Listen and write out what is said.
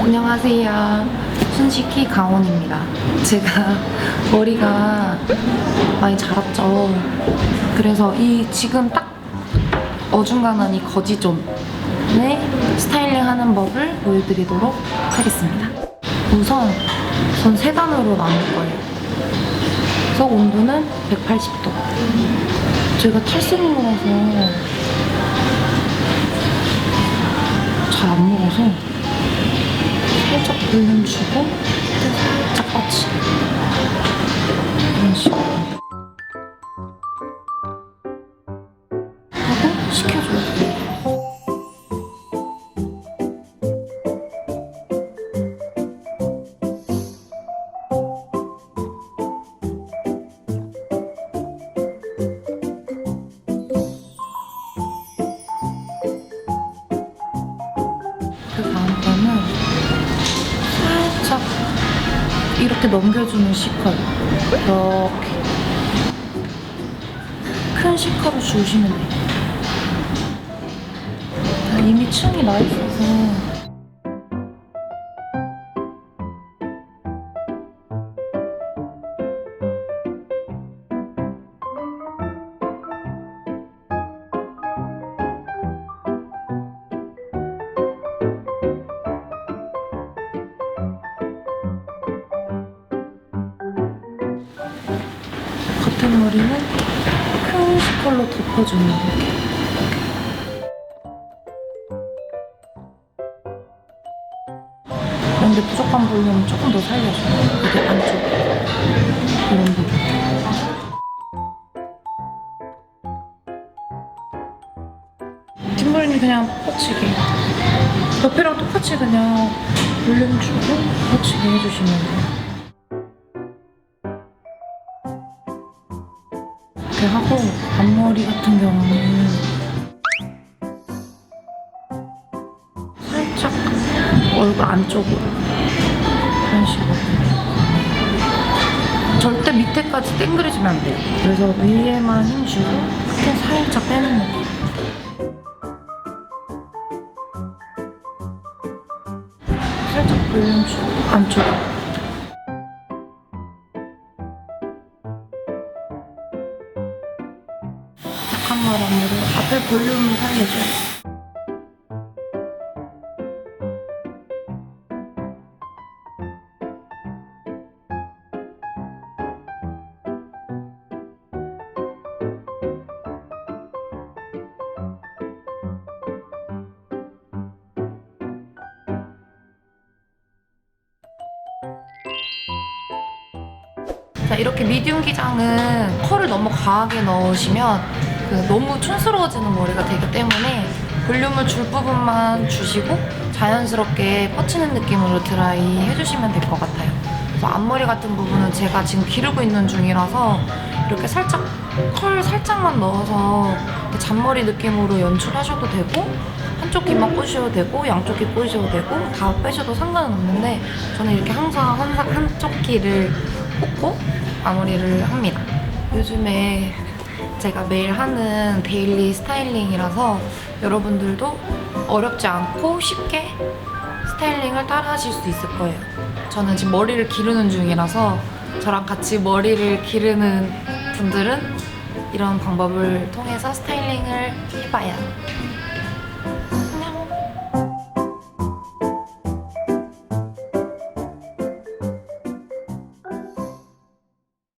안녕하세요. 순식키 강원입니다. 제가 머리가 많이 자랐죠. 그래서 이 지금 딱 어중간한 이 거지존의 스타일링 하는 법을 보여드리도록 하겠습니다. 우선 전 세 단으로 나눌 거예요. 그래서 온도는 180도. 제가 탈색물라서 잘 안 먹어서 볼륨 주고? 살짝 뻗치 이런 식으로. 하고 식혀줘요 이렇게 넘겨주는 시컬 이렇게. 큰 시컬을 주시면 돼요. 이미 층이 나 있어서 겉에 머리는 큰 시컬로 덮어주는 거예요 근데 부족한 볼륨 조금 더 살려줘요. 이게 안쪽. 이런 부분. 뒷머리는 그냥 뻗치게. 옆이랑 똑같이 그냥 볼륨 주고 뻗치게 해주시면 돼요. 이렇게 하고 앞머리 같은 경우는 살짝 얼굴 안쪽으로 이런 식으로. 절대 밑에까지 땡그리지면 안 돼요. 그래서 위에만 힘주고 끝에 살짝 빼는 느낌 살짝 볼륨 주고 안쪽으로 약한 바람으로 앞에 볼륨을 살려줘요. 자, 이렇게 미디움 기장은 컬을 너무 과하게 넣으시면 그 너무 촌스러워지는 머리가 되기 때문에 볼륨을 줄 부분만 주시고 자연스럽게 뻗치는 느낌으로 드라이 해주시면 될 것 같아요. 앞머리 같은 부분은 제가 지금 기르고 있는 중이라서 이렇게 살짝 컬 살짝만 넣어서 잔머리 느낌으로 연출하셔도 되고 한쪽 귀만 꽂으셔도 되고 양쪽 귀 꽂으셔도 되고 다 빼셔도 상관은 없는데 저는 이렇게 항상 항상 한쪽 귀를 꽂고 마무리를 합니다. 요즘에 제가 매일 하는 데일리 스타일링이라서 여러분들도 어렵지 않고 쉽게 스타일링을 따라 하실 수 있을 거예요. 저는 지금 머리를 기르는 중이라서 저랑 같이 머리를 기르는 분들은 이런 방법을 통해서 스타일링을 해봐야